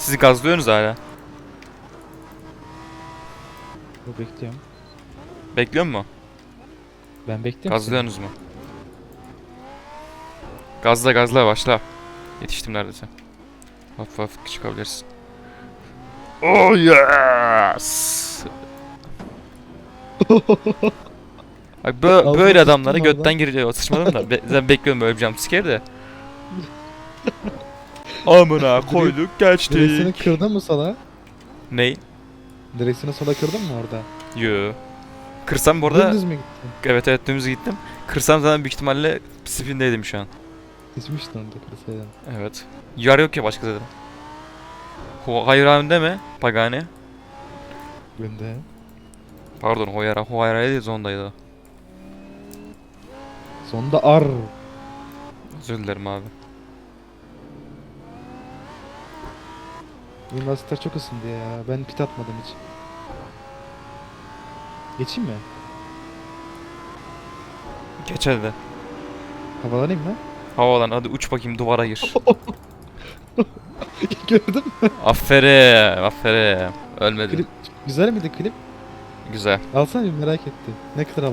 Siz gazlıyorsunuz hala. Dur bekliyorum. Bekliyor mu? Ben bekliyorum. Gazlıyorsunuz mu? Gazla gazla başla. Yetiştim neredeyse. Hafif hafif çıkabilirsin. Oh yes! Bak bö böyle adamlara götten giriyor. Sıçmadım da. Be ben bekliyorum böyle bir jumpscare de. Amına koyduk Direksiyonu geçtik. kırdın mı sola? Ney? Direksiyonu sola kırdın mı orada? Yo. Kırsam bu arada... Dümdüz mü gittin? Evet evet dümdüz gittim. Kırsam zaten büyük ihtimalle spindeydim şu an. Geçmiştin orada kırsaydın. Evet. Yar yok ya başka zaten. Ho hayır abi deme Pagani. Ben de. Pardon Hoyara. Hoyara değil Zonda'ydı. o. Sonunda ar. Özür dilerim abi. Benim lastikler çok ısındı ya. Ben pit atmadım hiç. Geçeyim mi? Geç hadi. Havalanayım mı? Havalan hadi uç bakayım duvara gir. Gördün mü? aferin aferin. Ölmedin. Klip, güzel miydi klip? Güzel. Alsana bir merak ettim. Ne kadar